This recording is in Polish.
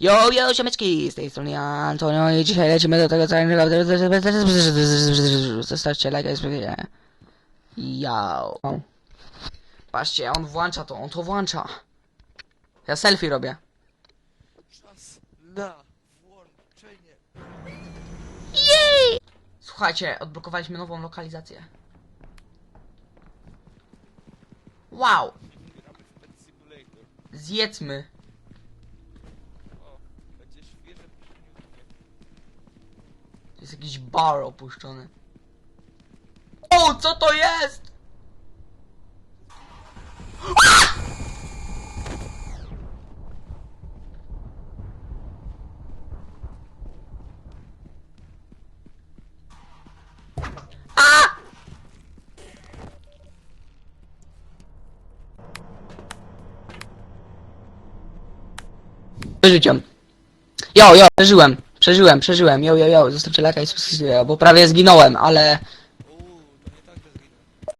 Yo, yo, siemeczki, z tej strony ja, Antonio i dzisiaj lecimy do tego całego... Zostawcie lajka i spróbuję. Yo. Patrzcie, on włącza to, on to włącza. Ja selfie robię. Czas na włączenie. Słuchajcie, odblokowaliśmy nową lokalizację. Wow, zjedzmy. To jest jakiś bar opuszczony. O, co to jest? Przeżyciem. Jo, jo, przeżyłem, przeżyłem, przeżyłem, jo, jo, jo, zostawcie lajka i subskrypcję, bo prawie zginąłem, ale